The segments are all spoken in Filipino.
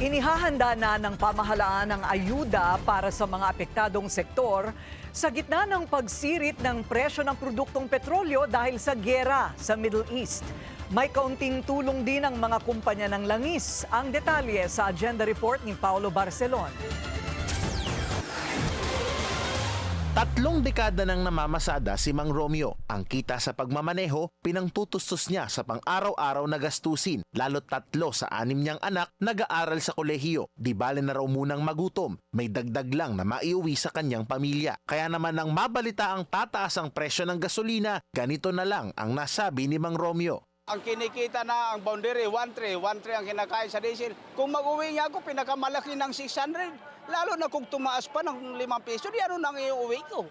Inihahanda na ng pamahalaan ang ayuda para sa mga apektadong sektor sa gitna ng pagsirit ng presyo ng produktong petrolyo dahil sa gera sa Middle East. May kaunting tulong din ang mga kumpanya ng langis. Ang detalye sa agenda report ni Paulo Barcelon. Tatlong dekada nang namamasada si Mang Romeo. Ang kita sa pagmamaneho, pinangtutustos niya sa pang-araw-araw na gastusin. Lalo tatlo sa anim niyang anak nag-aaral sa kolehiyo. Di bale na raw munang magutom. May dagdag lang na maiuwi sa kanyang pamilya. Kaya naman nang mabalita ang tataas ang presyo ng gasolina, ganito na lang ang nasabi ni Mang Romeo. Ang kinikita na ang boundary, 1.3, 1.3 ang kinakain sa diesel. Kung mag-uwi niya ako, pinakamalaki ng 600. Lalo na kung tumaas pa ng 5 piso, di ano nang iuwi ko.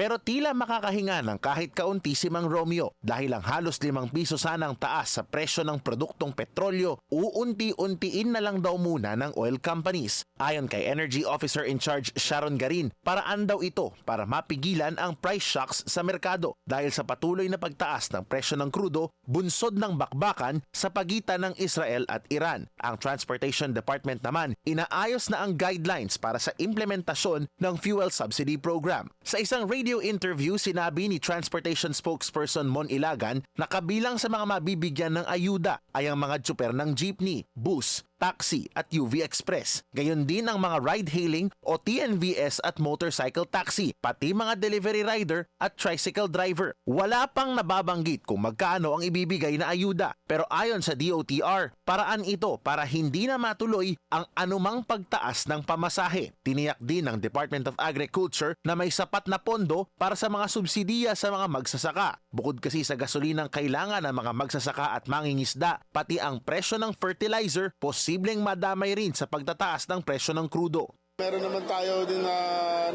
Pero tila makakahinga ng kahit kaunti si Mang Romeo dahil ang halos limang piso sanang taas sa presyo ng produktong petrolyo, uunti-untiin na lang daw muna ng oil companies. Ayon kay Energy Officer in Charge Sharon Garin, paraan daw ito para mapigilan ang price shocks sa merkado dahil sa patuloy na pagtaas ng presyo ng krudo, bunsod ng bakbakan sa pagitan ng Israel at Iran. Ang Transportation Department naman, inaayos na ang guidelines para sa implementasyon ng fuel subsidy program. Sa isang radio interview, sinabi ni Transportation Spokesperson Mon Ilagan na kabilang sa mga mabibigyan ng ayuda ay ang mga tsuper ng jeepney, bus, taxi at UV Express. Gayon din ang mga ride-hailing o TNVS at motorcycle taxi, pati mga delivery rider at tricycle driver. Wala pang nababanggit kung magkano ang ibibigay na ayuda. Pero ayon sa DOTR, paraan ito para hindi na matuloy ang anumang pagtaas ng pamasahe. Tiniyak din ng Department of Agriculture na may sapat na pondo para sa mga subsidiya sa mga magsasaka. Bukod kasi sa gasolinang kailangan ng mga magsasaka at mangingisda, pati ang presyo ng fertilizer posibleng madamay rin sa pagtataas ng presyo ng krudo. Meron naman tayo din na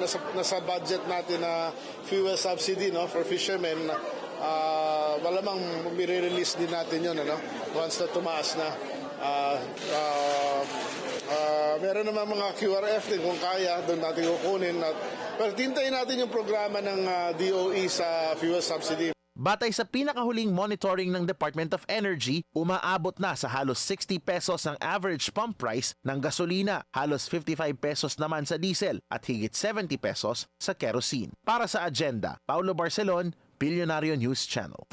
nasa, nasa budget natin na fuel subsidy no for fishermen. Uh, malamang i-release din natin yun ano, once na tumaas na. Ah, ah, ah, meron naman mga QRF din kung kaya, doon natin kukunin. At, pero tintayin natin yung programa ng ah, DOE sa fuel subsidy. Batay sa pinakahuling monitoring ng Department of Energy, umaabot na sa halos 60 pesos ang average pump price ng gasolina, halos 55 pesos naman sa diesel at higit 70 pesos sa kerosene. Para sa agenda, Paulo Barcelon, Billionario News Channel.